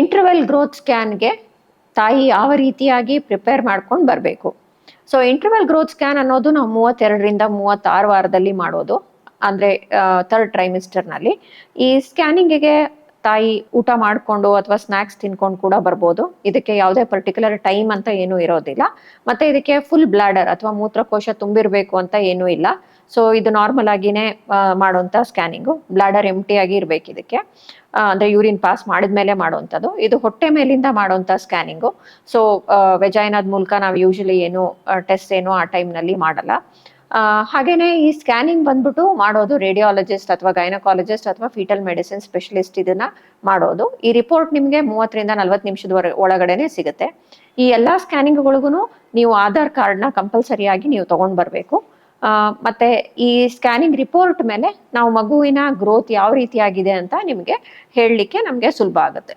Interval growth ಸ್ಕ್ಯಾನ್ಗೆ ತಾಯಿ ಯಾವ ರೀತಿಯಾಗಿ ಪ್ರಿಪೇರ್ ಮಾಡ್ಕೊಂಡು ಬರಬೇಕು. ಸೊ ಇಂಟರ್ವೆಲ್ ಗ್ರೋತ್ ಸ್ಕ್ಯಾನ್ ಅನ್ನೋದು ನಾವು ಮೂವತ್ತೆರಡರಿಂದ ಮೂವತ್ತಾರು ವಾರದಲ್ಲಿ ಮಾಡೋದು. ಅಂದರೆ ಥರ್ಡ್ ಟ್ರೈಮಿಸ್ಟರ್ನಲ್ಲಿ ಈ ಸ್ಕ್ಯಾನಿಂಗಿಗೆ ತಾಯಿ ಊಟ ಮಾಡಿಕೊಂಡು ಅಥವಾ ಸ್ನ್ಯಾಕ್ಸ್ ತಿನ್ಕೊಂಡು ಕೂಡ ಬರ್ಬೋದು. ಇದಕ್ಕೆ ಯಾವುದೇ ಪರ್ಟಿಕ್ಯುಲರ್ ಟೈಮ್ ಅಂತ ಏನೂ ಇರೋದಿಲ್ಲ. ಮತ್ತೆ ಇದಕ್ಕೆ ಫುಲ್ ಬ್ಲಾಡರ್ ಅಥವಾ ಮೂತ್ರಕೋಶ ತುಂಬಿರಬೇಕು ಅಂತ ಏನೂ ಇಲ್ಲ. ಸೊ ಇದು ನಾರ್ಮಲ್ ಆಗಿನೇ ಮಾಡುವಂಥ ಸ್ಕ್ಯಾನಿಂಗು ಬ್ಲಾಡರ್ ಆಗಿ ಇರಬೇಕು ಇದಕ್ಕೆ. ಅಂದ್ರೆ ಯೂರಿನ್ ಪಾಸ್ ಮಾಡಿದ್ಮೇಲೆ ಮಾಡುವಂಥದ್ದು. ಇದು ಹೊಟ್ಟೆ ಮೇಲಿಂದ ಮಾಡುವಂಥ ಸ್ಕ್ಯಾನಿಂಗು ಸೊ ವೆಜೈನಾದ ಮೂಲಕ ನಾವು ಯೂಶಲಿ ಏನು ಟೆಸ್ಟ್ ಏನು ಆ ಟೈಮ್ನಲ್ಲಿ ಮಾಡಲ್ಲ. ಹಾಗೇನೆ ಈ ಸ್ಕ್ಯಾನಿಂಗ್ ಬಂದ್ಬಿಟ್ಟು ಮಾಡೋದು ರೇಡಿಯಾಲಜಿಸ್ಟ್ ಅಥವಾ ಗೈನಕಾಲಜಿಸ್ಟ್ ಅಥವಾ ಫೀಟಲ್ ಮೆಡಿಸಿನ್ ಸ್ಪೆಷಲಿಸ್ಟ್ ಇದನ್ನ ಮಾಡೋದು. ಈ ರಿಪೋರ್ಟ್ ನಿಮಗೆ ಮೂವತ್ತರಿಂದ ನಲ್ವತ್ತು ನಿಮಿಷದ ಒಳಗಡೆನೆ ಸಿಗುತ್ತೆ. ಈ ಎಲ್ಲಾ ಸ್ಕ್ಯಾನಿಂಗ್ಗಳಿಗೂ ನೀವು ಆಧಾರ್ ಕಾರ್ಡ್ನ ಕಂಪಲ್ಸರಿಯಾಗಿ ನೀವು ತಗೊಂಡ್ ಬರಬೇಕು. ಮತ್ತೆ ಈ ಸ್ಕ್ಯಾನಿಂಗ್ ರಿಪೋರ್ಟ್ ಮೇಲೆ ನಾವು ಮಗುವಿನ ಗ್ರೋತ್ ಯಾವ ರೀತಿಯಾಗಿದೆ ಅಂತ ನಿಮಗೆ ಹೇಳಲಿಕ್ಕೆ ನಮಗೆ ಸುಲಭ ಆಗುತ್ತೆ.